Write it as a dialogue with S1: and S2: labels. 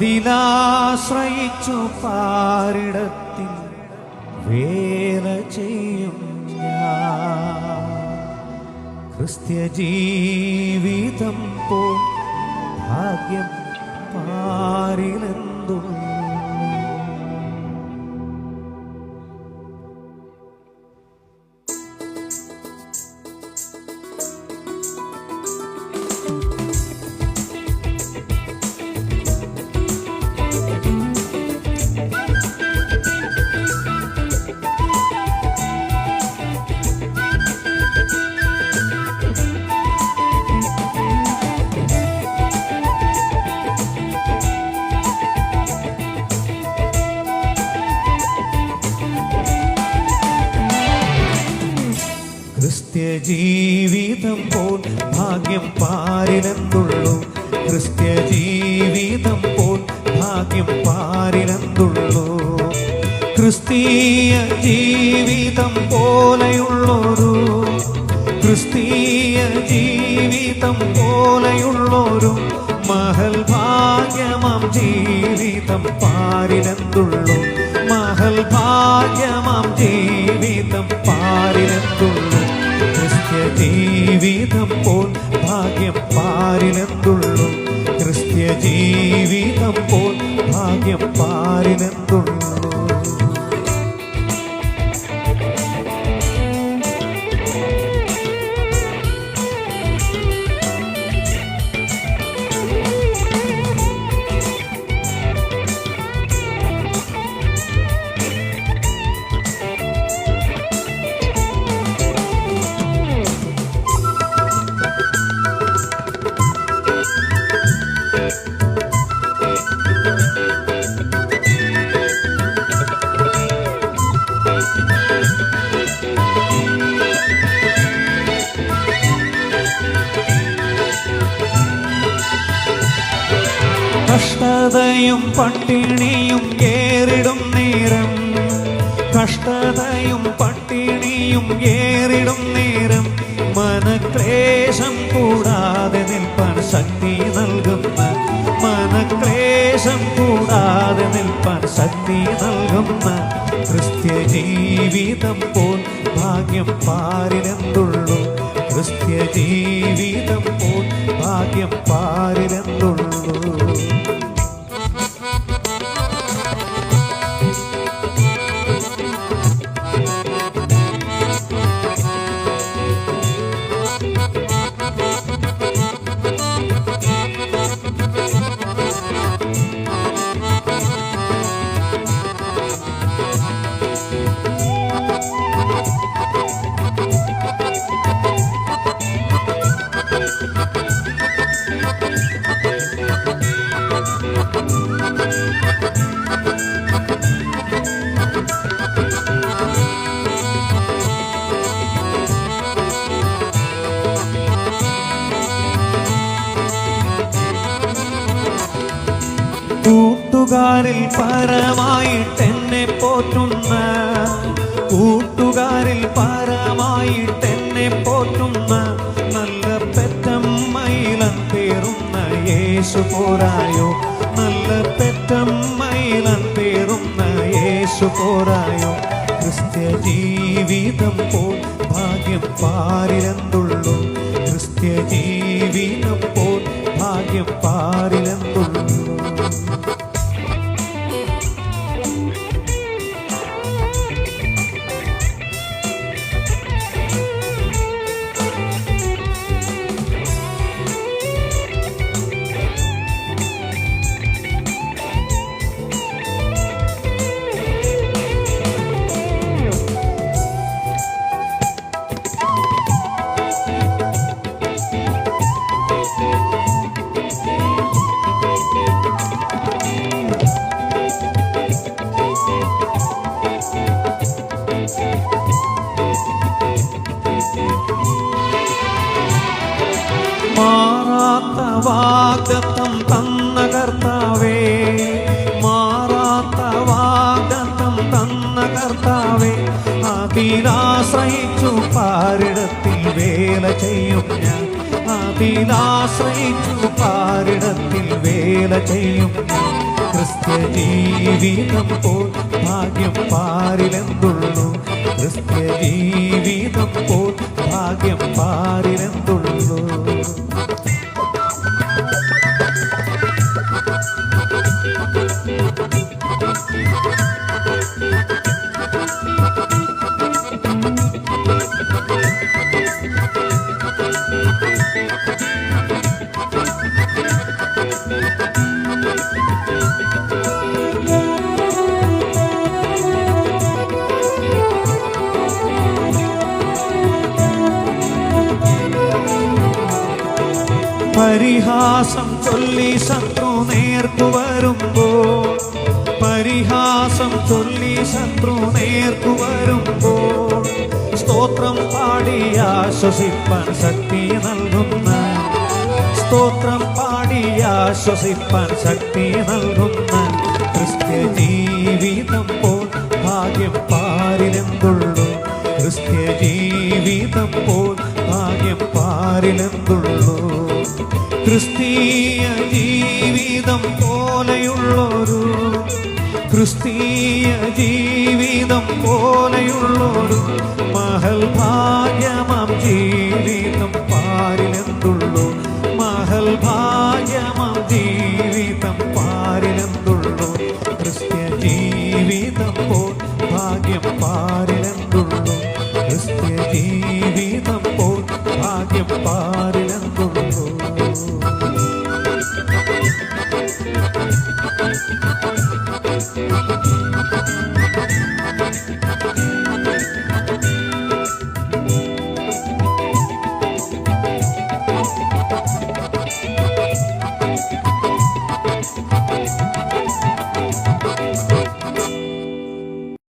S1: അതിലാശ്രയിച്ചു പാരിടത്തിൽ വേല ചെയ്യും ക്രിസ്ത്യ ജീവിതം പോ ഭാഗ്യം പാരിലെന്തും ക്രിസ്ത്യ ജീവിതം പോൽ ഭാഗ്യം പാരിലെന്തുള്ളൂ? ക്രിസ്ത്യ ജീവിതം പോൽ ഭാഗ്യം പാരിലെന്തുള്ളൂ? ക്രിസ്തീയ ജീവിതം പോലെയുള്ളൊരു ക്രിസ്തീയ ജീവിതം പോലെയുള്ളൊരു മഹൽ ഭാഗ്യമാം ജീവിതം പാരിലെന്തുള്ളൂ? മഹൽ ഭാഗ്യമാം ജീവിതം പാരിലെന്തുള്ളൂ? ക്രിസ്ത്യ ജീവിതം പോൽ ഭാഗ്യം പാരിലെന്തുള്ളൂ ക്രിസ്ത്യ ജീവിതം പോൽ ഭാഗ്യം പാരിലെന്തുള്ളൂ കഷ്ടതയും പട്ടിണിയും ഏറിടും നേരം. കഷ്ടതയും പട്ടിണിയും ഏറിടും നേരം. മനക്ലേശം കൂടാതെ നിൽപ്പാൻ ശക്തി നൽകുന്ന മനക്ലേശം കൂടാതെ നിൽപ്പാൻ ശക്തി നൽകുന്ന ക്രിസ്ത്യ ജീവിതം പോൽ ഭാഗ്യം പാരിലെന്തുള്ളൂ? ക്രിസ്ത്യ ജീവിതം പോൽ ഭാഗ്യം പാരിലെന്തുള്ളൂ? കൂട്ടുകാരിൽ പരമായിട്ട് എന്നെ പോറ്റുന്ന കൂട്ടുകാരിൽ പരമായിട്ട് എന്നെ പോറ്റുന്ന നല്ല പെറ്റമ്മയിലം തീറുന്ന യേശു പോരായോ? നല്ല പെറ്റമ്മയിലം തീറുന്ന യേശു പോരായോ? ക്രിസ്ത്യ ജീവിതം പോൽ ഭാഗ്യം പാരിലെന്തുള്ളൂ വാഗ്ദത്തം തന്ന കർത്താവേ മാറാത്ത വാഗ്ദത്തം തന്ന കർത്താവേ അതിലാശ്രയിച്ചു പാരിടത്തിൽ വേല ചെയ്യും ഞാൻ. അതിലാശ്രയിച്ചു പാരിടത്തിൽ വേല ചെയ്യും ക്രിസ്ത്യ ജീവിതം പോൽ ഭാഗ്യം പാരിലെന്തുള്ളൂ? ക്രിസ്ത്യ ജീവിതം പോൽ ഭാഗ്യം പാരിലെന്തുള്ളൂ പരിഹാസം ചൊല്ലി ശത്രു നേർക്കു വരുമ്പോൾ പരിഹാസം ചൊല്ലി ശത്രു നേർക്കു വരുമ്പോൾ സ്തോത്രം പാടി ആശ്വസിപ്പാൻ ശക്തി നൽകുന്ന. സ്തോത്രം പാടി ആശ്വസിപ്പാൻ ശക്തി നൽകുന്ന ക്രിസ്ത്യ ജീവിതം പോൽ ഭാഗ്യം പാരിലെന്തുള്ളൂ? ക്രിസ്ത്യ ജീവിതം പോൽ ഭാഗ്യം പാരിലെന്തുള്ളൂ ക്രിസ്തീയ ജീവിതം പോലെയുള്ളൊരു ക്രിസ്തീയ ജീവിതം പോലെയുള്ളൊരു മഹൽ ഭാഗ്യമാം ജീവിതം